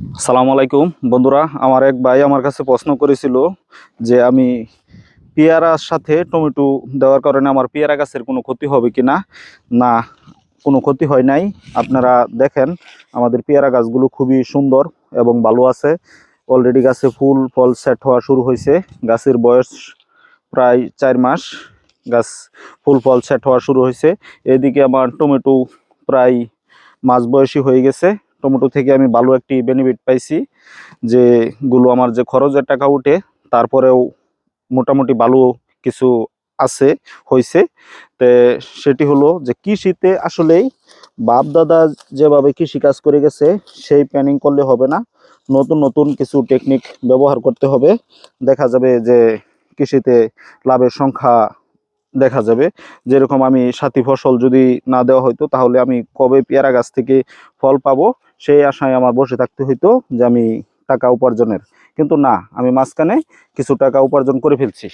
সালামু আলাইকুম। বন্ধুরা, আমার এক ভাই আমার কাছে প্রশ্ন করেছিল যে আমি পেয়ারার সাথে টমেটো দেওয়ার কারণে আমার পেয়ারা গাছের কোনো ক্ষতি হবে কি না? না, কোনো ক্ষতি হয় নাই। আপনারা দেখেন, আমাদের পেয়ারা গাছগুলো খুবই সুন্দর এবং ভালো আছে। অলরেডি গাছে ফুল, ফল সেট হওয়া শুরু হয়েছে। গাছের বয়স প্রায় চার মাস। গাছ ফুল, ফল সেট হওয়া শুরু হয়েছে। এদিকে আমার টমেটো প্রায় মাঝ বয়সী হয়ে গেছে। টমেটো থেকে আমি ভালো একটি বেনিফিট পাইছি যেগুলো আমার যে খরচের টাকা উঠে, তারপরেও মোটামুটি ভালো কিছু আছে হয়েছে তে সেটি হলো যে কৃষিতে আসলেই বাপ দাদা যেভাবে কৃষি কাজ করে গেছে, সেই প্ল্যানিং করলে হবে না। নতুন নতুন কিছু টেকনিক ব্যবহার করতে হবে। দেখা যাবে যে কৃষিতে লাভের সংখ্যা দেখা যাবে। যেরকম আমি সাথী ফসল যদি না দেওয়া হতো তাহলে আমি কবে পেয়ারা গাছ থেকে ফল পাবো? সেই আশায় আমার বসে থাকতে হইতো যে আমি টাকা উপার্জনের। কিন্তু না, আমি মাঝখানে কিছু টাকা উপার্জন করে ফেলছি।